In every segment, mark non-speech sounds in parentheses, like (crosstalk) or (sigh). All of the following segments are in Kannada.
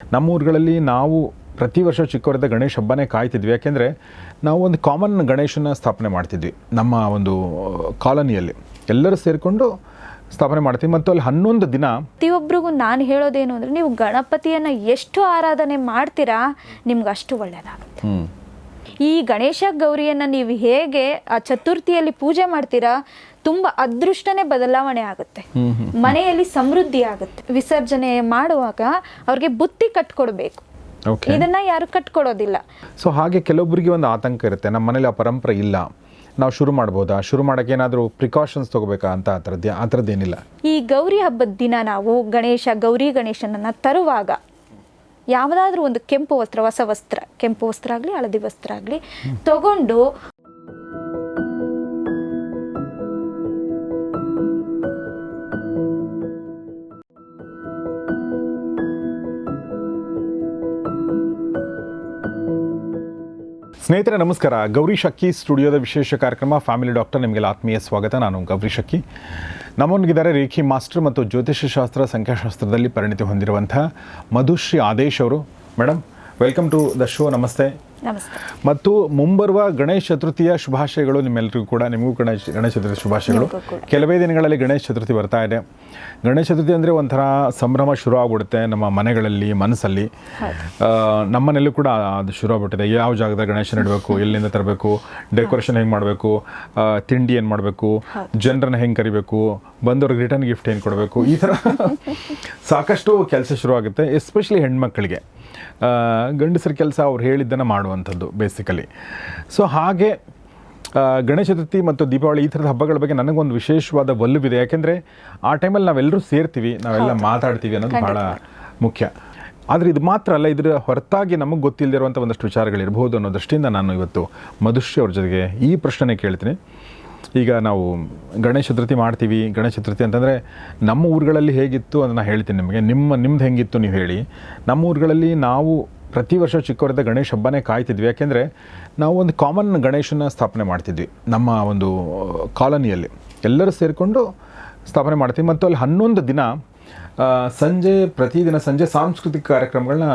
ನಮ್ಮ ಊರುಗಳಲ್ಲಿ ನಾವು ಪ್ರತಿ ವರ್ಷ ಚಿಕ್ಕವರದ ಗಣೇಶ ಹಬ್ಬನೇ ಕಾಯ್ತಿದ್ವಿ. ಯಾಕೆಂದರೆ ನಾವು ಒಂದು ಕಾಮನ್ ಗಣೇಶನ ಸ್ಥಾಪನೆ ಮಾಡ್ತಿದ್ವಿ ನಮ್ಮ ಒಂದು ಕಾಲೋನಿಯಲ್ಲಿ. ಎಲ್ಲರೂ ಸೇರಿಕೊಂಡು ಸ್ಥಾಪನೆ ಮಾಡ್ತೀವಿ ಮತ್ತು ಅಲ್ಲಿ ಹನ್ನೊಂದು ದಿನ ಪ್ರತಿಯೊಬ್ಬರಿಗೂ ನಾನು ಹೇಳೋದೇನು ಅಂದರೆ ನೀವು ಗಣಪತಿಯನ್ನು ಎಷ್ಟು ಆರಾಧನೆ ಮಾಡ್ತೀರಾ ನಿಮ್ಗೆ ಅಷ್ಟು ಒಳ್ಳೆಯದಾಗುತ್ತೆ ಹ್ಞೂ ಈ ಗಣೇಶ ಗೌರಿಯನ್ನು ನೀವು ಹೇಗೆ ಆ ಚತುರ್ಥಿಯಲ್ಲಿ ಪೂಜೆ ಮಾಡ್ತೀರಾ ತುಂಬ ಅದೃಷ್ಟನೇ ಬದಲಾವಣೆ ಆಗುತ್ತೆ. ಮನೆಯಲ್ಲಿ ಸಮೃದ್ಧಿ ಆಗುತ್ತೆ. ವಿಸರ್ಜನೆ ಮಾಡುವಾಗ ಅವ್ರಿಗೆ ಬುತ್ತಿ ಕಟ್ಕೊಡ್ಬೇಕು. ಓಕೆ ಇದನ್ನ ಯಾರು ಕಟ್ಕೊಡೋದಿಲ್ಲ. ಸೊ ಹಾಗೆ ಕೆಲವೊಬ್ಬರಿಗೆ ಒಂದು ಆತಂಕ ಇರುತ್ತೆ. ನಮ್ಮ ಮನೇಲಿ ಆ ಪರಂಪರೆ ಇಲ್ಲ. ನಾವು ಶುರು ಮಾಡ್ಬೋದಾ? ಶುರು ಮಾಡಕ್ಕೆ ಏನಾದರೂ ಪ್ರಿಕಾಷನ್ಸ್ ತಗೋಬೇಕಾ ಅಂತ ಆ ಥರದ್ದು ಆ ಥರದ್ದೇನಿಲ್ಲ ಈ ಗೌರಿ ಹಬ್ಬದ ದಿನ ನಾವು ಗಣೇಶ ಗೌರಿ ಗಣೇಶನನ್ನ ತರುವಾಗ ಯಾವುದಾದ್ರೂ ಒಂದು ಕೆಂಪು ವಸ್ತ್ರ ಹೊಸ ವಸ್ತ್ರ ಕೆಂಪು ವಸ್ತ್ರ ಆಗಲಿ ಹಳದಿ ವಸ್ತ್ರ ಆಗಲಿ ತಗೊಂಡು ಸ್ನೇಹಿತರೆ, ನಮಸ್ಕಾರ. ಗೌರಿ ಶಕ್ಕಿ ಸ್ಟುಡಿಯೋದ ವಿಶೇಷ ಕಾರ್ಯಕ್ರಮ ಫ್ಯಾಮಿಲಿ ಡಾಕ್ಟರ್ ನಿಮಗೆಲ್ಲ ಆತ್ಮೀಯ ಸ್ವಾಗತ. ನಾನು ಗೌರಿ ಶಕ್ಕಿ. ನಮ್ಮೊಂದಿಗಿದ್ದಾರೆ ರೇಖಿ ಮಾಸ್ಟರ್ ಮತ್ತು ಜ್ಯೋತಿಷ್ಯಶಾಸ್ತ್ರ, ಸಂಖ್ಯಾಶಾಸ್ತ್ರದಲ್ಲಿ ಪರಿಣಿತಿ ಹೊಂದಿರುವಂಥ ಮಧುಶ್ರೀ ಆದೇಶ್ ಅವರು. Madam welcome to the show namaste namaste. ಮತ್ತು ಮುಂಬರುವ ಗಣೇಶ ಚತುರ್ಥಿಯ ಶುಭಾಶಯಗಳು ನಿಮ್ಮೆಲ್ಲರಿಗೂ ಕೂಡ ನಿಮಗೂ ಗಣೇಶ ಗಣೇಶ ಚತುರ್ಥಿ ಶುಭಾಶಯಗಳು. ಕೆಲವೇ ದಿನಗಳಲ್ಲಿ ಗಣೇಶ ಚತುರ್ಥಿ ಬರ್ತಾ ಇದೆ. ಗಣೇಶ ಚತುರ್ಥಿ ಅಂದರೆ ಒಂಥರ ಸಂಭ್ರಮ ಶುರು ಆಗ್ಬಿಡುತ್ತೆ ನಮ್ಮ ಮನೆಗಳಲ್ಲಿ ಮನಸ್ಸಲ್ಲಿ. ನಮ್ಮನೆಯಲ್ಲೂ ಕೂಡ ಅದು ಶುರು ಆಗ್ಬಿಟ್ಟಿದೆ ಯಾವ ಜಾಗದಲ್ಲಿ ಗಣೇಶ ಇಡಬೇಕು ಎಲ್ಲಿಂದ ತರಬೇಕು ಡೆಕೋರೇಷನ್ ಹೆಂಗೆ ಮಾಡಬೇಕು ತಿಂಡಿ ಏನು ಮಾಡಬೇಕು ಜನರನ್ನ ಹೆಂಗೆ ಕರಿಬೇಕು ಬಂದವ್ರಿಗೆ ರಿಟರ್ನ್ ಗಿಫ್ಟ್ ಏನು ಕೊಡಬೇಕು ಈ ಥರ (laughs) ಸಾಕಷ್ಟು ಕೆಲಸ ಶುರು ಆಗುತ್ತೆ ಎಸ್ಪೆಷಲಿ ಹೆಣ್ಮಕ್ಳಿಗೆ. ಗಂಡಸರ ಕೆಲಸ ಅವ್ರು ಹೇಳಿದ್ದನ್ನು ಮಾಡುವಂಥದ್ದು ಬೇಸಿಕಲಿ ಸೊ ಹಾಗೆ ಗಣೇಶ ಚತುರ್ಥಿ ಮತ್ತು ದೀಪಾವಳಿ ಈ ಥರದ ಹಬ್ಬಗಳ ಬಗ್ಗೆ ನನಗೊಂದು ವಿಶೇಷವಾದ ಒಲ್ಲುವಿದೆ ಯಾಕೆಂದರೆ ಆ ಟೈಮಲ್ಲಿ ನಾವೆಲ್ಲರೂ ಸೇರ್ತೀವಿ ನಾವೆಲ್ಲ ಮಾತಾಡ್ತೀವಿ ಅನ್ನೋದು ಭಾಳ ಮುಖ್ಯ. ಆದರೆ ಇದು ಮಾತ್ರ ಅಲ್ಲ ಇದರ ಹೊರತಾಗಿ ನಮಗೆ ಗೊತ್ತಿಲ್ಲದಿರುವಂಥ ಒಂದಷ್ಟು ವಿಚಾರಗಳಿರ್ಬೋದು ಅನ್ನೋ ದೃಷ್ಟಿಯಿಂದ ನಾನು ಇವತ್ತು ಮಧುಶ್ರೀ ಅವ್ರ ಜೊತೆಗೆ ಈ ಪ್ರಶ್ನೆ ಕೇಳ್ತೀನಿ. ಈಗ ನಾವು ಗಣೇಶ ಚತುರ್ಥಿ ಮಾಡ್ತೀವಿ. ಗಣೇಶ ಚತುರ್ಥಿ ಅಂತಂದರೆ ನಮ್ಮ ಊರುಗಳಲ್ಲಿ ಹೇಗಿತ್ತು ಅದನ್ನು ಹೇಳ್ತೀನಿ ನಿಮಗೆ. ನಿಮ್ಮ, ನಿಮ್ದು ಹೆಂಗಿತ್ತು ನೀವು ಹೇಳಿ. ನಮ್ಮ ಊರುಗಳಲ್ಲಿ ನಾವು ಪ್ರತಿ ವರ್ಷ ಚಿಕ್ಕವರದ ಗಣೇಶ ಹಬ್ಬನೇ ಕಾಯ್ತಿದ್ವಿ. ಯಾಕೆಂದರೆ ನಾವು ಒಂದು ಕಾಮನ್ ಗಣೇಶನ ಸ್ಥಾಪನೆ ಮಾಡ್ತಿದ್ವಿ. ನಮ್ಮ ಒಂದು ಕಾಲೋನಿಯಲ್ಲಿ. ಎಲ್ಲರೂ ಸೇರಿಕೊಂಡು ಸ್ಥಾಪನೆ ಮಾಡ್ತೀವಿ. ಮತ್ತು ಅಲ್ಲಿ ಹನ್ನೊಂದು ದಿನ ಸಂಜೆ ಪ್ರತಿದಿನ ಸಂಜೆ ಸಾಂಸ್ಕೃತಿಕ ಕಾರ್ಯಕ್ರಮಗಳನ್ನ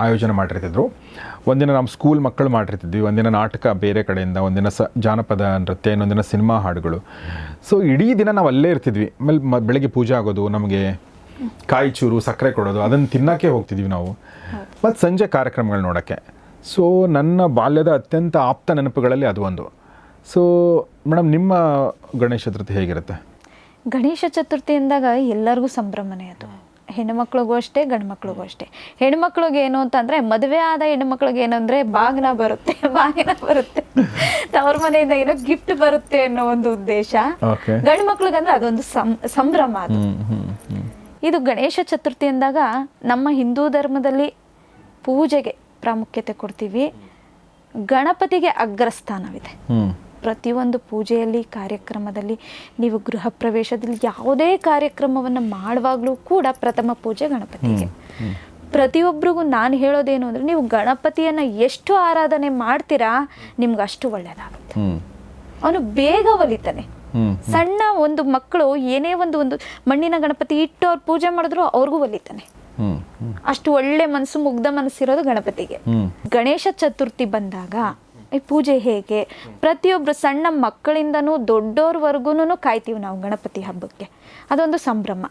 ಆಯೋಜನೆ ಮಾಡಿರ್ತಿದ್ರು. ಒಂದಿನ ನಮ್ಮ ಸ್ಕೂಲ್ ಮಕ್ಕಳು ಮಾಡಿರ್ತಿದ್ವಿ ಒಂದಿನ ನಾಟಕ ಬೇರೆ ಕಡೆಯಿಂದ ಒಂದಿನ ಸ ಜಾನಪದ ನೃತ್ಯ ಇನ್ನೊಂದಿನ ಸಿನಿಮಾ ಹಾಡುಗಳು. ಸೊ ಇಡೀ ದಿನ ನಾವು ಅಲ್ಲೇ ಇರ್ತಿದ್ವಿ. ಆಮೇಲೆ ಮ ಬೆಳಗ್ಗೆ ಪೂಜೆ ಆಗೋದು ನಮಗೆ ಕಾಯಿ ಚೂರು ಸಕ್ಕರೆ ಕೊಡೋದು ಅದನ್ನು ತಿನ್ನೋಕ್ಕೆ ಹೋಗ್ತಿದ್ವಿ ನಾವು. ಮತ್ತು ಸಂಜೆ ಕಾರ್ಯಕ್ರಮಗಳು ನೋಡೋಕ್ಕೆ. ಸೊ ನನ್ನ ಬಾಲ್ಯದ ಅತ್ಯಂತ ಆಪ್ತ ನೆನಪುಗಳಲ್ಲಿ ಅದು ಒಂದು. ಸೊ ಮೇಡಮ್ ನಿಮ್ಮ ಗಣೇಶ ಚತುರ್ಥಿ ಹೇಗಿರುತ್ತೆ? ಗಣೇಶ ಚತುರ್ಥಿ ಅಂದಾಗ ಎಲ್ಲರಿಗೂ ಸಂಭ್ರಮನೇ ಅದು. ಹೆಣ್ಮಕ್ಳಿಗೂ ಅಷ್ಟೇ ಗಂಡು ಮಕ್ಳಿಗೂ ಅಷ್ಟೇ. ಹೆಣ್ಮಕ್ಳಿಗೆ ಏನು ಅಂತಂದ್ರೆ ಮದುವೆ ಆದ ಹೆಣ್ಮಕ್ಳಿಗೆ ಅಂದ್ರೆ ಬಾಗಿನ ಬರುತ್ತೆ (laughs) ಬಾಗಿನ ಬರುತ್ತೆ. ತವ್ರ ಮನೆಯಿಂದ ಏನೋ ಗಿಫ್ಟ್ ಬರುತ್ತೆ ಅನ್ನೋ ಒಂದು ಉದ್ದೇಶ. ಗಂಡು ಮಕ್ಳಿಗಂದ್ರೆ ಅದೊಂದು ಸಂಭ್ರಮ ಅದು. ಇದು ಗಣೇಶ ಚತುರ್ಥಿ ಅಂದಾಗ ನಮ್ಮ ಹಿಂದೂ ಧರ್ಮದಲ್ಲಿ ಪೂಜೆಗೆ ಪ್ರಾಮುಖ್ಯತೆ ಕೊಡ್ತೀವಿ. ಗಣಪತಿಗೆ ಅಗ್ರಸ್ಥಾನವಿದೆ. ಪ್ರತಿಯೊಂದು ಪೂಜೆಯಲ್ಲಿ ಕಾರ್ಯಕ್ರಮದಲ್ಲಿ ನೀವು ಗೃಹ ಪ್ರವೇಶದಲ್ಲಿ ಯಾವುದೇ ಕಾರ್ಯಕ್ರಮವನ್ನು ಮಾಡುವಾಗಲೂ ಕೂಡ ಪ್ರಥಮ ಪೂಜೆ ಗಣಪತಿಗೆ. ಪ್ರತಿಯೊಬ್ಬರಿಗೂ ನಾನು ಹೇಳೋದೇನು ಅಂದರೆ ನೀವು ಗಣಪತಿಯನ್ನು ಎಷ್ಟು ಆರಾಧನೆ ಮಾಡ್ತೀರಾ ನಿಮ್ಗೆ ಅಷ್ಟು ಒಳ್ಳೆಯದಾಗುತ್ತೆ. ಅವನು ಬೇಗ ಒಲಿತಾನೆ. ಸಣ್ಣ ಒಂದು ಮಕ್ಕಳು ಏನೇ ಒಂದು ಒಂದು ಮಣ್ಣಿನ ಗಣಪತಿ ಇಟ್ಟು ಅವ್ರು ಪೂಜೆ ಮಾಡಿದ್ರು ಅವ್ರಿಗೂ ಒಲಿತಾನೆ. ಅಷ್ಟು ಒಳ್ಳೆ ಮನಸ್ಸು ಮುಗ್ಧ ಮನಸ್ಸಿರೋದು ಗಣಪತಿಗೆ. ಗಣೇಶ ಚತುರ್ಥಿ ಬಂದಾಗ ಈ ಪೂಜೆ ಹೇಗೆ? ಪ್ರತಿಯೊಬ್ಬರು ಸಣ್ಣ ಮಕ್ಕಳಿಂದನೂ ದೊಡ್ಡೋರ್ವರೆಗೂ ಕಾಯ್ತೀವಿ ನಾವು ಗಣಪತಿ ಹಬ್ಬಕ್ಕೆ. ಅದೊಂದು ಸಂಭ್ರಮ.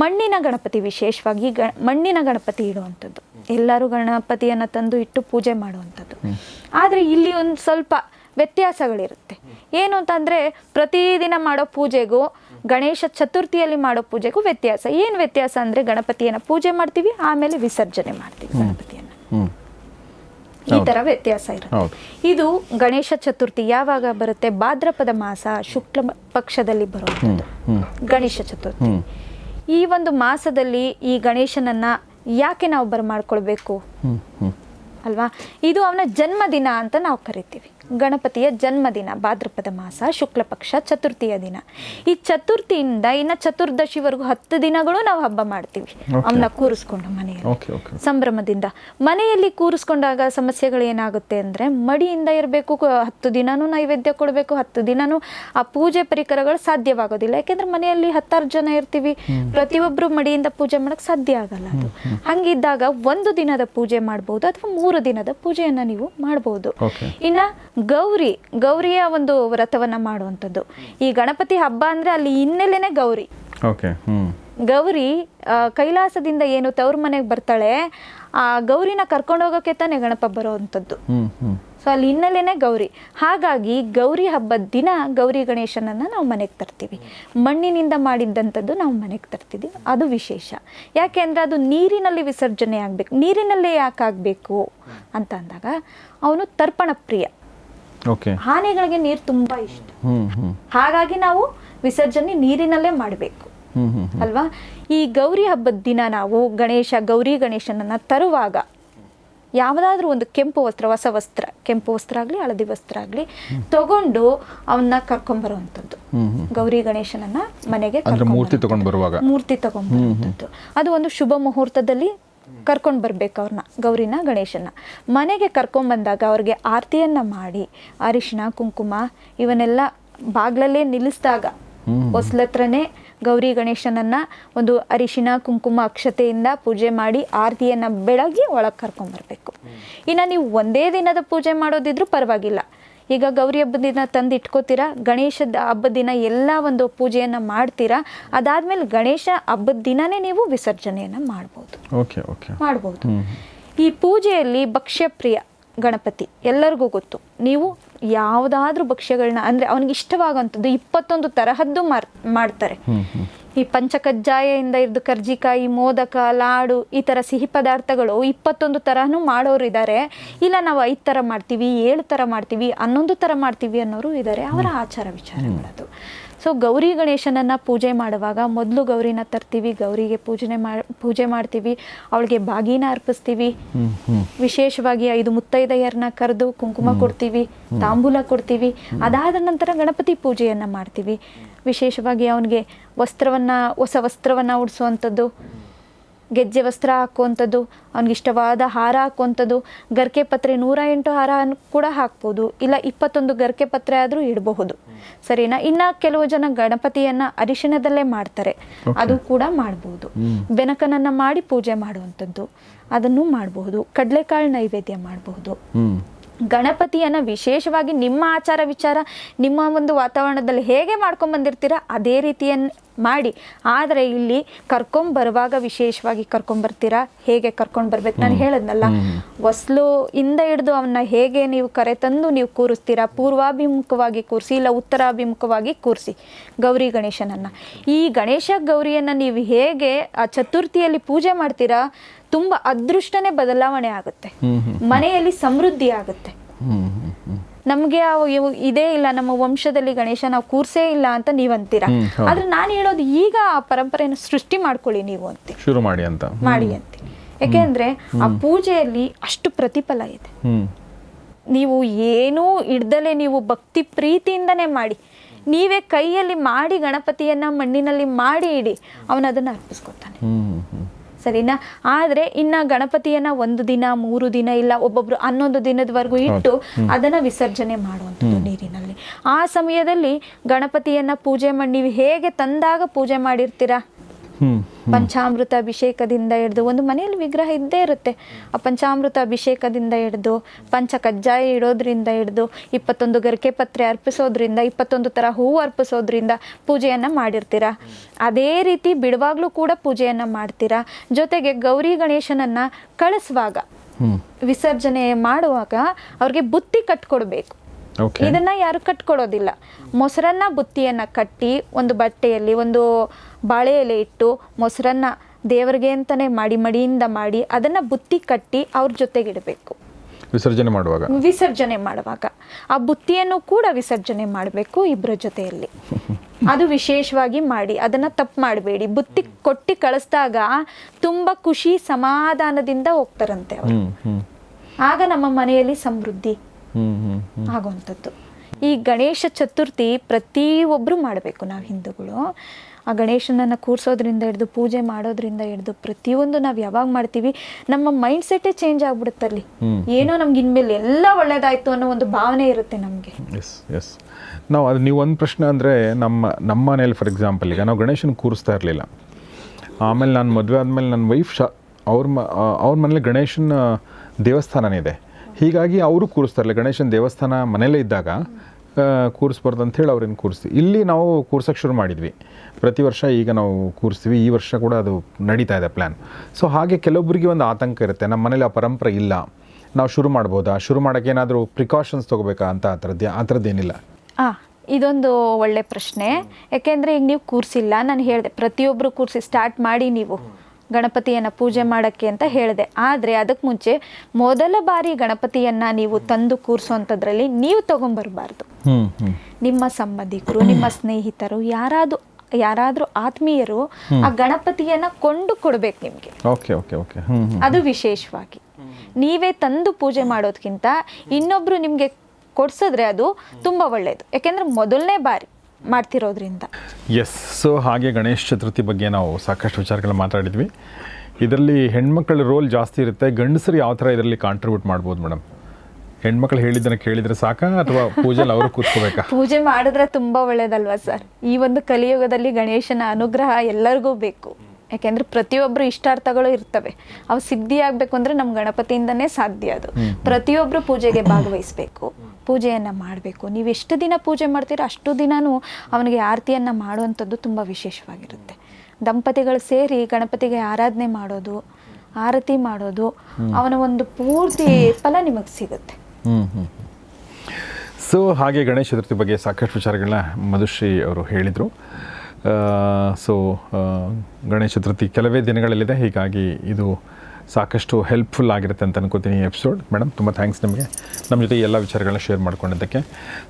ಮಣ್ಣಿನ ಗಣಪತಿ ವಿಶೇಷವಾಗಿ ಗ ಮಣ್ಣಿನ ಗಣಪತಿ ಇಡುವಂಥದ್ದು. ಎಲ್ಲರೂ ಗಣಪತಿಯನ್ನು ತಂದು ಇಟ್ಟು ಪೂಜೆ ಮಾಡುವಂಥದ್ದು. ಆದರೆ ಇಲ್ಲಿ ಒಂದು ಸ್ವಲ್ಪ ವ್ಯತ್ಯಾಸಗಳಿರುತ್ತೆ. ಏನು ಅಂತಂದರೆ ಪ್ರತಿದಿನ ಮಾಡೋ ಪೂಜೆಗೂ, ಗಣೇಶ ಚತುರ್ಥಿಯಲ್ಲಿ ಮಾಡೋ ಪೂಜೆಗೂ ವ್ಯತ್ಯಾಸ. ಏನು ವ್ಯತ್ಯಾಸ ಅಂದರೆ ಗಣಪತಿಯನ್ನು ಪೂಜೆ ಮಾಡ್ತೀವಿ, ಆಮೇಲೆ ವಿಸರ್ಜನೆ ಮಾಡ್ತೀವಿ ಗಣಪತಿಯನ್ನು. ಈ ತರ ವ್ಯತ್ಯಾಸ ಇರುತ್ತೆ. ಇದು ಗಣೇಶ ಚತುರ್ಥಿ ಯಾವಾಗ ಬರುತ್ತೆ? ಭಾದ್ರಪದ ಮಾಸ ಶುಕ್ಲ ಪಕ್ಷದಲ್ಲಿ ಬರುವಂಥದ್ದು. ಗಣೇಶ ಚತುರ್ಥಿ. ಈ ಒಂದು ಮಾಸದಲ್ಲಿ ಈ ಗಣೇಶನನ್ನ ಯಾಕೆ ನಾವು ಬರಮಾಡ್ಕೊಳ್ಬೇಕು ಅಲ್ವಾ? ಇದು ಅವನ ಜನ್ಮದಿನ ಅಂತ ನಾವು ಕರಿತೀವಿ. ಗಣಪತಿಯ ಜನ್ಮದಿನ ಭಾದ್ರಪದ ಮಾಸ ಶುಕ್ಲ ಪಕ್ಷ ಚತುರ್ಥಿಯ ದಿನ. ಈ ಚತುರ್ಥಿಯಿಂದ ಇನ್ನು ಚತುರ್ದಶಿವರೆಗೂ ಹತ್ತು ದಿನಗಳು ನಾವು ಹಬ್ಬ ಮಾಡ್ತೀವಿ. ಅವನ್ನ ಕೂರಿಸ್ಕೊಂಡು ಮನೆಯಲ್ಲಿ. ಸಂಭ್ರಮದಿಂದ. ಮನೆಯಲ್ಲಿ ಕೂರಿಸ್ಕೊಂಡಾಗ ಸಮಸ್ಯೆಗಳು ಏನಾಗುತ್ತೆ ಅಂದರೆ ಮಡಿಯಿಂದ ಇರಬೇಕು ಹತ್ತು ದಿನನೂ ನೈವೇದ್ಯ ಕೊಡಬೇಕು ಹತ್ತು ದಿನನೂ ಆ ಪೂಜೆ ಪರಿಕರಗಳು ಸಾಧ್ಯವಾಗೋದಿಲ್ಲ. ಯಾಕೆಂದ್ರೆ ಮನೆಯಲ್ಲಿ ಹತ್ತಾರು ಜನ ಇರ್ತೀವಿ. ಪ್ರತಿಯೊಬ್ಬರು ಮಡಿಯಿಂದ ಪೂಜೆ ಮಾಡಕ್ಕೆ ಸಾಧ್ಯ ಆಗಲ್ಲ ಅದು. ಹಂಗಿದ್ದಾಗ ಒಂದು ದಿನದ ಪೂಜೆ ಮಾಡ್ಬೋದು ಅಥವಾ ಮೂರು ದಿನದ ಪೂಜೆಯನ್ನು ನೀವು ಮಾಡ್ಬೋದು. ಇನ್ನ ಗೌರಿ ಗೌರಿಯ ಒಂದು ವ್ರತವನ್ನ ಮಾಡುವಂಥದ್ದು. ಈ ಗಣಪತಿ ಹಬ್ಬ ಅಂದ್ರೆ ಅಲ್ಲಿ ಹಿನ್ನೆಲೆನೇ ಗೌರಿ. ಓಕೆ ಗೌರಿ ಕೈಲಾಸದಿಂದ ಏನು ತವ್ರ ಮನೆಗೆ ಬರ್ತಾಳೆ ಆ ಗೌರಿನ ಕರ್ಕೊಂಡು ಹೋಗೋಕೆ ತಾನೇ ಗಣಪ ಬರುವಂಥದ್ದು. ಸೊ ಅಲ್ಲಿ ಹಿನ್ನೆಲೆನೆ ಗೌರಿ. ಹಾಗಾಗಿ ಗೌರಿ ಹಬ್ಬದ ದಿನ ಗೌರಿ ಗಣೇಶನನ್ನು ನಾವು ಮನೆಗೆ ತರ್ತೀವಿ. ಮಣ್ಣಿನಿಂದ ಮಾಡಿದ್ದಂಥದ್ದು ನಾವು ಮನೆಗೆ ತರ್ತೀವಿ ಅದು ವಿಶೇಷ. ಯಾಕೆ ಅಂದರೆ ಅದು ನೀರಿನಲ್ಲಿ ವಿಸರ್ಜನೆ ಆಗಬೇಕು. ನೀರಿನಲ್ಲೇ ಯಾಕೆ ಆಗಬೇಕು ಅಂತ ಅಂದಾಗ ಅವನು ತರ್ಪಣ ಪ್ರಿಯ. ಆನೆಗಳಿಗೆ ನೀರು ತುಂಬಾ ಇಷ್ಟ. ಹಾಗಾಗಿ ನಾವು ವಿಸರ್ಜನೆ ನೀರಿನಲ್ಲೇ ಮಾಡಬೇಕು. ಅಲ್ವಾ? ಈ ಗೌರಿ ಹಬ್ಬದ ದಿನ ನಾವು ಗಣೇಶ ಗೌರಿ ಗಣೇಶನನ್ನ ತರುವಾಗ ಯಾವುದಾದ್ರೂ ಒಂದು ಕೆಂಪು ವಸ್ತ್ರ ಹೊಸ ವಸ್ತ್ರ ಕೆಂಪು ವಸ್ತ್ರ ಆಗಲಿ ಹಳದಿ ವಸ್ತ್ರ ಆಗಲಿ ತಗೊಂಡು ಅವನ್ನ ಕರ್ಕೊಂಬರುವಂಥದ್ದು. ಗೌರಿ ಗಣೇಶನನ್ನ ಮನೆಗೆ ಮೂರ್ತಿ ತಗೊಂಡ್ ಬರುವಾಗ. ಮೂರ್ತಿ ತಗೊಂಡ್ಬರುವಂಥದ್ದು ಅದು ಒಂದು ಶುಭ ಮುಹೂರ್ತದಲ್ಲಿ ಕರ್ಕೊಂಡು ಬರಬೇಕು ಅವ್ರನ್ನ ಗೌರಿನ ಗಣೇಶನ ಮನೆಗೆ ಕರ್ಕೊಂಬಂದಾಗ ಅವ್ರಿಗೆ ಆರತಿಯನ್ನ ಮಾಡಿ ಅರಿಶಿನ ಕುಂಕುಮ ಇವನ್ನೆಲ್ಲ ಬಾಗ್ಲಲ್ಲೇ ನಿಲ್ಲಿಸಿದಾಗ ಹೊಸ್ಲತ್ರನೇ ಗೌರಿ ಗಣೇಶನನ್ನ ಒಂದು ಅರಿಶಿನ ಕುಂಕುಮ ಅಕ್ಷತೆಯಿಂದ ಪೂಜೆ ಮಾಡಿ ಆರತಿಯನ್ನ ಬೆಳಗ್ಗೆ ಒಳಗೆ ಕರ್ಕೊಂಬರ್ಬೇಕು ಇನ್ನು ನೀವು ಒಂದೇ ದಿನದ ಪೂಜೆ ಮಾಡೋದಿದ್ರೂ ಪರವಾಗಿಲ್ಲ. ಈಗ ಗೌರಿ ಹಬ್ಬದ ದಿನ ತಂದು ಇಟ್ಕೋತೀರಾ ಗಣೇಶದ ಹಬ್ಬದ ದಿನ ಎಲ್ಲ ಒಂದು ಪೂಜೆಯನ್ನು ಮಾಡ್ತೀರಾ? ಅದಾದ್ಮೇಲೆ ಗಣೇಶ ಹಬ್ಬದ ದಿನನೇ ನೀವು ವಿಸರ್ಜನೆಯನ್ನು ಮಾಡ್ಬೋದು. Okay okay. ಮಾಡ್ಬೋದು. ಈ ಪೂಜೆಯಲ್ಲಿ ಭಕ್ಷ್ಯಪ್ರಿಯ ಗಣಪತಿ ಎಲ್ಲರಿಗೂ ಗೊತ್ತು. ನೀವು ಯಾವುದಾದ್ರೂ ಭಕ್ಷ್ಯಗಳನ್ನ ಅಂದರೆ ಅವನಿಗೆ ಇಷ್ಟವಾಗುವಂಥದ್ದು ಇಪ್ಪತ್ತೊಂದು ತರಹದ್ದು ಮಾರ್ ಮಾಡ್ತಾರೆ. ಈ ಪಂಚಕಜ್ಜಾಯದಿಂದ ಹಿಡಿದು ಕರ್ಜಿಕಾಯಿ ಮೋದಕ ಲಾಡು ಈ ಥರ ಸಿಹಿ ಪದಾರ್ಥಗಳು ಇಪ್ಪತ್ತೊಂದು ಥರನೂ ಮಾಡೋರು ಇದ್ದಾರೆ ಇಲ್ಲ ನಾವು ಐದು ಥರ ಮಾಡ್ತೀವಿ ಏಳು ಥರ ಮಾಡ್ತೀವಿ ಹನ್ನೊಂದು ಥರ ಮಾಡ್ತೀವಿ ಅನ್ನೋರು ಇದ್ದಾರೆ. ಅವರ ಆಚಾರ ವಿಚಾರಗಳದು. ಸೊ ಗೌರಿ ಗಣೇಶನನ್ನು ಪೂಜೆ ಮಾಡುವಾಗ ಮೊದಲು ಗೌರಿನ ತರ್ತೀವಿ ಗೌರಿಗೆ ಪೂಜನೆ ಮಾಡಿ ಪೂಜೆ ಮಾಡ್ತೀವಿ ಅವಳಿಗೆ ಬಾಗಿನ ಅರ್ಪಿಸ್ತೀವಿ. ವಿಶೇಷವಾಗಿ ಐದು ಮುತ್ತೈದೆಯರನ್ನ ಕರೆದು ಕುಂಕುಮ ಕೊಡ್ತೀವಿ ತಾಂಬೂಲ ಕೊಡ್ತೀವಿ. ಅದಾದ ನಂತರ ಗಣಪತಿ ಪೂಜೆಯನ್ನು ಮಾಡ್ತೀವಿ. ವಿಶೇಷವಾಗಿ ಅವನಿಗೆ ವಸ್ತ್ರವನ್ನು ಹೊಸ ವಸ್ತ್ರವನ್ನು ಉಡಿಸುವಂಥದ್ದು ಗೆಜ್ಜೆ ವಸ್ತ್ರ ಹಾಕುವಂಥದ್ದು ಅವ್ನಿಗೆ ಇಷ್ಟವಾದ ಹಾರ ಹಾಕುವಂಥದ್ದು ಗರ್ಕೆ ಪತ್ರೆ ನೂರ ಎಂಟು ಹಾರ ಕೂಡ ಹಾಕ್ಬೋದು. ಇಲ್ಲ ಇಪ್ಪತ್ತೊಂದು ಗರ್ಕೆ ಪತ್ರೆ ಆದರೂ ಇಡಬಹುದು. ಸರಿನಾ? ಇನ್ನು ಕೆಲವು ಜನ ಗಣಪತಿಯನ್ನು ಅರಿಶಿಣದಲ್ಲೇ ಮಾಡ್ತಾರೆ. ಅದು ಕೂಡ ಮಾಡ್ಬೋದು. ಬೆನಕನನ್ನು ಮಾಡಿ ಪೂಜೆ ಮಾಡುವಂಥದ್ದು. ಅದನ್ನು ಮಾಡಬಹುದು. ಕಡಲೆಕಾಳು ನೈವೇದ್ಯ ಮಾಡಬಹುದು. ಗಣಪತಿಯನ್ನು ವಿಶೇಷವಾಗಿ ನಿಮ್ಮ ಆಚಾರ ವಿಚಾರ ನಿಮ್ಮ ಒಂದು ವಾತಾವರಣದಲ್ಲಿ ಹೇಗೆ ಮಾಡ್ಕೊಂಡ್ ಬಂದಿರ್ತೀರ ಅದೇ ರೀತಿಯನ್ನು ಮಾಡಿ. ಆದರೆ ಇಲ್ಲಿ ಕರ್ಕೊಂಡ್ ಬರುವಾಗ ವಿಶೇಷವಾಗಿ ಕರ್ಕೊಂಬರ್ತೀರಾ ಹೇಗೆ ಕರ್ಕೊಂಡು ಬರ್ಬೇಕು? ನಾನು ಹೇಳದ್ನಲ್ಲ ಹೊಸ್ಲು ಇಂದ ಹಿಡಿದು ಅವನ್ನ ಹೇಗೆ ನೀವು ಕರೆ ತಂದು ನೀವು ಕೂರಿಸ್ತೀರಾ? ಪೂರ್ವಾಭಿಮುಖವಾಗಿ ಕೂರಿಸಿ ಇಲ್ಲ ಉತ್ತರಾಭಿಮುಖವಾಗಿ ಕೂರಿಸಿ ಗೌರಿ ಗಣೇಶನನ್ನ. ಈ ಗಣೇಶ ಗೌರಿಯನ್ನ ನೀವು ಹೇಗೆ ಆ ಚತುರ್ಥಿಯಲ್ಲಿ ಪೂಜೆ ಮಾಡ್ತೀರಾ? ತುಂಬಾ ಅದೃಷ್ಟನೇ ಬದಲಾವಣೆ ಆಗುತ್ತೆ. ಮನೆಯಲ್ಲಿ ಸಮೃದ್ಧಿ ಆಗುತ್ತೆ. ನಮಗೆ ಇದೇ ಇಲ್ಲ ನಮ್ಮ ವಂಶದಲ್ಲಿ ಗಣೇಶ ನಾವು ಕೂರ್ಸೇ ಇಲ್ಲ ಅಂತ ನೀವು ಅಂತೀರಾ ಆದ್ರೆ ನಾನು ಹೇಳೋದು ಈಗ ಆ ಪರಂಪರೆಯನ್ನು ಸೃಷ್ಟಿ ಮಾಡ್ಕೊಳ್ಳಿ ನೀವು ಅಂತ. ಶುರು ಮಾಡಿ ಅಂತ. ಮಾಡಿ ಅಂತ. ಯಾಕೆಂದ್ರೆ ಆ ಪೂಜೆಯಲ್ಲಿ ಅಷ್ಟು ಪ್ರತಿಫಲ ಇದೆ. ನೀವು ಏನೂ ಇಡ್ದಲೆ ನೀವು ಭಕ್ತಿ ಪ್ರೀತಿಯಿಂದನೇ ಮಾಡಿ. ನೀವೇ ಕೈಯಲ್ಲಿ ಮಾಡಿ ಗಣಪತಿಯನ್ನ ಮಣ್ಣಿನಲ್ಲಿ ಮಾಡಿ ಇಡಿ ಅವನು ಅದನ್ನು ಅರ್ಪಿಸ್ಕೊತಾನೆ ಸರಿನಾ? ಆದರೆ ಇನ್ನ ಗಣಪತಿಯನ್ನ ಒಂದು ದಿನ ಮೂರು ದಿನ ಇಲ್ಲ ಒಬ್ಬೊಬ್ರು ಹನ್ನೊಂದು ದಿನದವರೆಗೂ ಇಟ್ಟು ಅದನ್ನ ವಿಸರ್ಜನೆ ಮಾಡುವಂಥದ್ದು ನೀರಿನಲ್ಲಿ. ಆ ಸಮಯದಲ್ಲಿ ಗಣಪತಿಯನ್ನ ಪೂಜೆ ಮಾಡಿ ನೀವು ಹೇಗೆ ತಂದಾಗ ಪೂಜೆ ಮಾಡಿರ್ತೀರಾ? ಪಂಚಾಮೃತ ಅಭಿಷೇಕದಿಂದ ಹಿಡಿದು ಒಂದು ಮನೆಯಲ್ಲಿ ವಿಗ್ರಹ ಇದ್ದೇ ಇರುತ್ತೆ. ಆ ಪಂಚಾಮೃತ ಅಭಿಷೇಕದಿಂದ ಹಿಡಿದು ಪಂಚ ಕಜ್ಜಾಯ ಇಡೋದ್ರಿಂದ ಹಿಡಿದು ಇಪ್ಪತ್ತೊಂದು ಗರಿಕೆ ಪತ್ರೆ ಅರ್ಪಿಸೋದ್ರಿಂದ ಇಪ್ಪತ್ತೊಂದು ಥರ ಹೂವು ಅರ್ಪಿಸೋದ್ರಿಂದ ಪೂಜೆಯನ್ನು ಮಾಡಿರ್ತೀರಾ. ಅದೇ ರೀತಿ ಬಿಡುವಾಗಲೂ ಕೂಡ ಪೂಜೆಯನ್ನು ಮಾಡ್ತೀರಾ. ಜೊತೆಗೆ ಗೌರಿ ಗಣೇಶನನ್ನು ಕಳಿಸುವಾಗ ವಿಸರ್ಜನೆ ಮಾಡುವಾಗ ಅವ್ರಿಗೆ ಬುತ್ತಿ ಕಟ್ಕೊಡ್ಬೇಕು. ಇದನ್ನ ಯಾರು ಕಟ್ಕೊಡೋದಿಲ್ಲ ಮೊಸರನ್ನ ಬುತ್ತಿಯನ್ನ ಕಟ್ಟಿ ಒಂದು ಬಟ್ಟೆಯಲ್ಲಿ ಒಂದು ಬಾಳೆ ಎಲೆ ಇಟ್ಟು ಮೊಸರನ್ನ ದೇವರಿಗೆ ಅಂತಾನೆ ಮಾಡಿ ಮಡಿಯಿಂದ ಮಾಡಿ ಅದನ್ನ ಬುತ್ತಿ ಕಟ್ಟಿ ಅವ್ರ ಜೊತೆಗಿಡಬೇಕು ವಿಸರ್ಜನೆ ಮಾಡುವಾಗ? ವಿಸರ್ಜನೆ ಮಾಡುವಾಗ. ಆ ಬುತ್ತಿಯನ್ನು ಕೂಡ ವಿಸರ್ಜನೆ ಮಾಡಬೇಕು ಇಬ್ಬರ ಜೊತೆಯಲ್ಲಿ. (laughs) ಅದು ವಿಶೇಷವಾಗಿ ಮಾಡಿ ಅದನ್ನ ತಪ್ಪು ಮಾಡಬೇಡಿ. ಬುತ್ತಿ ಕೊಟ್ಟಿ ಕಳಿಸಿದಾಗ ತುಂಬಾ ಖುಷಿ ಸಮಾಧಾನದಿಂದ ಹೋಗ್ತಾರಂತೆ ಅವರು. ಆಗ ನಮ್ಮ ಮನೆಯಲ್ಲಿ ಸಮೃದ್ಧಿ ಆಗುವಂಥದ್ದು. ಈ ಗಣೇಶ ಚತುರ್ಥಿ ಪ್ರತಿಯೊಬ್ಬರು ಮಾಡಬೇಕು ನಾವು ಹಿಂದೂಗಳು. ಆ ಗಣೇಶನನ್ನು ಕೂರಿಸೋದ್ರಿಂದ ಹಿಡಿದು ಪೂಜೆ ಮಾಡೋದ್ರಿಂದ ಹಿಡಿದು ಪ್ರತಿಯೊಂದು ನಾವು ಯಾವಾಗ ಮಾಡ್ತೀವಿ ನಮ್ಮ ಮೈಂಡ್ ಸೆಟ್ಟೇ ಚೇಂಜ್ ಆಗ್ಬಿಡುತ್ತಲ್ಲಿ ಏನೋ ನಮ್ಗೆ ಇನ್ಮೇಲೆ ಎಲ್ಲ ಒಳ್ಳೇದಾಯ್ತು ಅನ್ನೋ ಒಂದು ಭಾವನೆ ಇರುತ್ತೆ ನಮಗೆ. ಎಸ್ ಎಸ್ ನಾವು ಅದು ನೀವು ಒಂದು ಪ್ರಶ್ನೆ ಅಂದರೆ ನಮ್ಮ ನಮ್ಮ ಮನೇಲಿ ಫಾರ್ ಎಕ್ಸಾಂಪಲ್ ಈಗ ನಾವು ಗಣೇಶನ ಕೂರಿಸ್ತಾ ಇರಲಿಲ್ಲ. ಆಮೇಲೆ ನಾನು ಮದುವೆ ಆದಮೇಲೆ ನನ್ನ ವೈಫ್ ಶ ಅವ್ರ ಮ ಅವ್ರ ಮನೇಲಿ ಗಣೇಶನ ದೇವಸ್ಥಾನನೇ ಇದೆ. ಹೀಗಾಗಿ ಅವರು ಕೂರಿಸ್ತಾರಲ್ಲ ಗಣೇಶನ ದೇವಸ್ಥಾನ ಮನೇಲೇ ಇದ್ದಾಗ ಕೂರಿಸ್ಬಾರ್ದು ಅಂತೇಳಿ ಅವ್ರನ್ನ ಕೂರಿಸ್ತೀವಿ ಇಲ್ಲಿ ನಾವು ಕೂರ್ಸೋಕ್ಕೆ ಶುರು ಮಾಡಿದ್ವಿ. ಪ್ರತಿ ವರ್ಷ ಈಗ ನಾವು ಕೂರಿಸ್ತೀವಿ. ಈ ವರ್ಷ ಕೂಡ ಅದು ನಡೀತಾ ಇದೆ ಪ್ಲ್ಯಾನ್ ಸೊ ಹಾಗೆ ಕೆಲವೊಬ್ಬರಿಗೆ ಒಂದು ಆತಂಕ ಇರುತ್ತೆ. ನಮ್ಮ ಮನೇಲಿ ಆ ಪರಂಪರೆ ಇಲ್ಲ. ನಾವು ಶುರು ಮಾಡ್ಬೋದಾ? ಶುರು ಮಾಡೋಕ್ಕೆ ಏನಾದರೂ ಪ್ರಿಕಾಷನ್ಸ್ ತೊಗೋಬೇಕಾ ಅಂತ ಆ ಥರದ್ದು, ಆ ಥರದ್ದೇನಿಲ್ಲ ಹಾಂ ಇದೊಂದು ಒಳ್ಳೆ ಪ್ರಶ್ನೆ. ಯಾಕೆಂದರೆ ಈಗ ನೀವು ಕೂರಿಸಿಲ್ಲ. ನಾನು ಹೇಳಿದೆ ಪ್ರತಿಯೊಬ್ಬರು ಕೂರಿಸಿ ಸ್ಟಾರ್ಟ್ ಮಾಡಿ ನೀವು. ಗಣಪತಿಯನ್ನು ಪೂಜೆ ಮಾಡೋಕ್ಕೆ ಅಂತ ಹೇಳಿದೆ. ಆದರೆ ಅದಕ್ಕೆ ಮುಂಚೆ ಮೊದಲ ಬಾರಿ ಗಣಪತಿಯನ್ನು ನೀವು ತಂದು ಕೂರಿಸುವಂಥದ್ರಲ್ಲಿ ನೀವು ತೊಗೊಂಬರಬಾರ್ದು. ನಿಮ್ಮ ಸಂಬಂಧಿಕರು ನಿಮ್ಮ ಸ್ನೇಹಿತರು ಯಾರಾದರೂ ಯಾರಾದರೂ ಆತ್ಮೀಯರು ಆ ಗಣಪತಿಯನ್ನ ಕೊಂಡು ಕೊಡ್ಬೇಕು ನಿಮಗೆ. ಅದು ವಿಶೇಷವಾಗಿ. ನೀವೇ ತಂದು ಪೂಜೆ ಮಾಡೋದಕ್ಕಿಂತ ಇನ್ನೊಬ್ರು ನಿಮಗೆ ಕೊಡ್ಸಿದ್ರೆ ಅದು ತುಂಬ ಒಳ್ಳೆಯದು ಯಾಕೆಂದ್ರೆ ಮೊದಲನೇ ಬಾರಿ ಮಾಡ್ತಿರೋದ್ರಿಂದ. ಎಸ್ ಸೊ ಹಾಗೆ ಗಣೇಶ ಚತುರ್ಥಿ ಬಗ್ಗೆ ನಾವು ಸಾಕಷ್ಟು ವಿಚಾರಗಳು ಮಾತಾಡಿದ್ವಿ. ಇದರಲ್ಲಿ ಹೆಣ್ಮಕ್ಳ ರೋಲ್ ಜಾಸ್ತಿ ಇರುತ್ತೆ. ಗಂಡಸರು ಯಾವ ಥರ ಇದರಲ್ಲಿ ಕಾಂಟ್ರಿಬ್ಯೂಟ್ ಮಾಡ್ಬೋದು ಮೇಡಮ್ ಹೆಣ್ಮಕ್ಳು ಹೇಳಿದ್ದನ್ನು ಕೇಳಿದ್ರೆ ಸಾಕ ಅಥವಾ ಪೂಜೆಲಿ ಅವರು ಕೂತ್ಕೋಬೇಕಾ? (laughs) ಪೂಜೆ ಮಾಡಿದ್ರೆ ತುಂಬ ಒಳ್ಳೇದಲ್ವಾ ಸರ್? ಈ ಒಂದು ಕಲಿಯುಗದಲ್ಲಿ ಗಣೇಶನ ಅನುಗ್ರಹ ಎಲ್ಲರಿಗೂ ಬೇಕು. ಯಾಕೆಂದ್ರೆ ಪ್ರತಿಯೊಬ್ಬರು ಇಷ್ಟಾರ್ಥಗಳು ಇರ್ತವೆ. ಅವು ಸಿದ್ಧಿ ಆಗಬೇಕು ಅಂದ್ರೆ ನಮ್ಮ ಗಣಪತಿಯಿಂದನೇ ಸಾಧ್ಯ ಅದು. ಪ್ರತಿಯೊಬ್ಬರು ಪೂಜೆಗೆ ಭಾಗವಹಿಸಬೇಕು. ಪೂಜೆಯನ್ನು ಮಾಡಬೇಕು. ನೀವು ಎಷ್ಟು ದಿನ ಪೂಜೆ ಮಾಡ್ತೀರೋ ಅಷ್ಟು ದಿನವೂ ಅವನಿಗೆ ಆರತಿಯನ್ನು ಮಾಡುವಂಥದ್ದು ತುಂಬ ವಿಶೇಷವಾಗಿರುತ್ತೆ. ದಂಪತಿಗಳು ಸೇರಿ ಗಣಪತಿಗೆ ಆರಾಧನೆ ಮಾಡೋದು ಆರತಿ ಮಾಡೋದು ಅವನ ಒಂದು ಪೂರ್ತಿ ಫಲ ನಿಮಗೆ ಸಿಗುತ್ತೆ. ಸೊ ಹಾಗೆ ಗಣೇಶ ಚತುರ್ಥಿ ಬಗ್ಗೆ ಸಾಕಷ್ಟು ವಿಚಾರಗಳನ್ನ ಮಧುಶ್ರೀ ಅವರು ಹೇಳಿದರು. ಸೊ ಗಣೇಶ ಚತುರ್ಥಿ ಕೆಲವೇ ದಿನಗಳಲ್ಲಿದೆ. ಹೀಗಾಗಿ ಇದು ಸಾಕಷ್ಟು ಹೆಲ್ಪ್ಫುಲ್ ಆಗಿರುತ್ತೆ ಅಂತ ಅನ್ಕೋತೀನಿ ಈ ಎಪಿಸೋಡ್ ಮೇಡಮ್ ತುಂಬ ಥ್ಯಾಂಕ್ಸ್ ನಿಮಗೆ. ನಮ್ಮ ಜೊತೆ ಎಲ್ಲ ವಿಚಾರಗಳನ್ನ ಶೇರ್ ಮಾಡ್ಕೊಂಡಿದ್ದಕ್ಕೆ.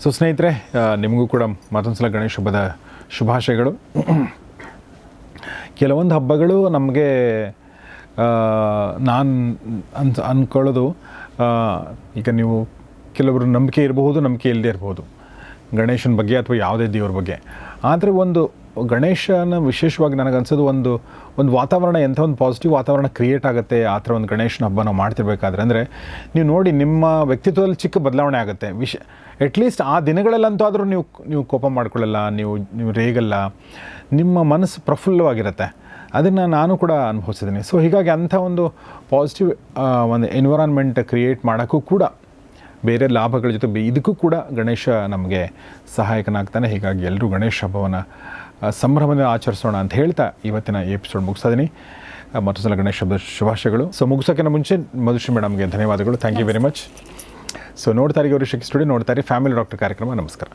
ಸೊ ಸ್ನೇಹಿತರೆ ನಿಮಗೂ ಕೂಡ ಮತ್ತೊಂದು ಸಲ ಗಣೇಶ ಹಬ್ಬದ ಶುಭಾಶಯಗಳು. ಕೆಲವೊಂದು ಹಬ್ಬಗಳು ನಮಗೆ ನಾನು ಅನ್ ಅಂದ್ಕೊಳ್ಳೋದು ಈಗ ನೀವು ಕೆಲವರು ನಂಬಿಕೆ ಇರಬಹುದು, ನಂಬಿಕೆ ಇಲ್ಲದೆ ಇರಬಹುದು. ಗಣೇಶನ ಬಗ್ಗೆ ಅಥವಾ ಯಾವುದೇ ದೇವ್ರ ಬಗ್ಗೆ. ಆದರೆ ಒಂದು ಗಣೇಶನ ವಿಶೇಷವಾಗಿ ನನಗನ್ಸೋದು ಒಂದು ಒಂದು ವಾತಾವರಣ, ಎಂಥ ಒಂದು ಪಾಸಿಟಿವ್ ವಾತಾವರಣ ಕ್ರಿಯೇಟ್ ಆಗುತ್ತೆ, ಆ ಥರ ಒಂದು ಗಣೇಶನ ಹಬ್ಬ ನಾವು ಮಾಡ್ತಿರ್ಬೇಕಾದ್ರೆ. ಅಂದರೆ ನೀವು ನೋಡಿ, ನಿಮ್ಮ ವ್ಯಕ್ತಿತ್ವದಲ್ಲಿ ಚಿಕ್ಕ ಬದಲಾವಣೆ ಆಗುತ್ತೆ. ವಿಶ ಅಟ್ಲೀಸ್ಟ್ ಆ ದಿನಗಳಲ್ಲಂತೂ ಆದರೂ ನೀವು ನೀವು ಕೋಪ ಮಾಡ್ಕೊಳ್ಳಲ್ಲ, ನೀವು ನೀವು ರೇಗಲ್ಲ. ನಿಮ್ಮ ಮನಸ್ಸು ಪ್ರಫುಲ್ಲವಾಗಿರುತ್ತೆ. ಅದನ್ನು ನಾನು ಕೂಡ ಅನುಭವಿಸಿದ್ದೀನಿ. ಸೊ ಹೀಗಾಗಿ ಅಂಥ ಒಂದು ಪಾಸಿಟಿವ್ ಒಂದು ಎನ್ವಿರಾನ್ಮೆಂಟ್ ಕ್ರಿಯೇಟ್ ಮಾಡೋಕ್ಕೂ ಕೂಡ ಬೇರೆ ಲಾಭಗಳ ಜೊತೆ ಇದಕ್ಕೂ ಕೂಡ ಗಣೇಶ ನಮಗೆ ಸಹಾಯಕನಾಗ್ತಾನೆ. ಹೀಗಾಗಿ ಎಲ್ಲರೂ ಗಣೇಶ ಹಬ್ಬವನ್ನು ಸಂಭ್ರಮದಿಂದ ಆಚರಿಸೋಣ ಅಂತ ಹೇಳ್ತಾ ಇವತ್ತಿನ ಎಪಿಸೋಡ್ ಮುಗಿಸ್ತಿದ್ದೀನಿ ಮತ್ತೊಂದು ಸಲ ಗಣೇಶ ಹಬ್ಬದ ಶುಭಾಶಯಗಳು. ಸೊ ಮುಗಿಸೋಕ್ಕಿಂತ ಮುಂಚೆ ಮಧುಶ್ರೀ ಮೇಡಮ್ಗೆ ಧನ್ಯವಾದಗಳು. Thank you very much so ನೋಡ್ತಾರೆ ಗೌರಿ ಶಕ್ತಿ ಸ್ಟುಡಿಯೋ ನೋಡ್ತಾರೆ ಫ್ಯಾಮಿಲಿ ಡಾಕ್ಟರ್ ಕಾರ್ಯಕ್ರಮ. ನಮಸ್ಕಾರ.